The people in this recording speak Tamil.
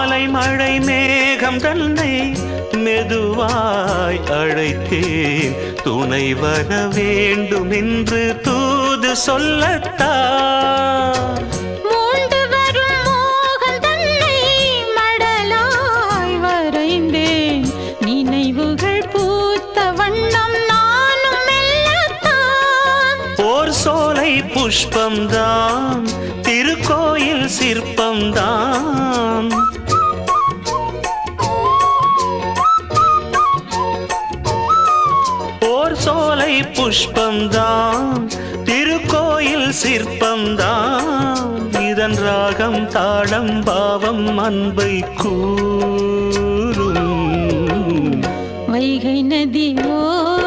மாலை மழை மேகம் தன்னை மெதுவாய் அழைத்தேன். துணை வர வேண்டும் என்று தூது சொல்லத்தான் சோலை புஷ்பம்தான் திருக்கோயில் சிற்பம்தான். ஓர் சோலை புஷ்பம்தான் திருக்கோயில் சிற்பம்தான். இதன் ராகம் தாளம் பாவம் அன்பை கூறும். வைகை நதி ஓ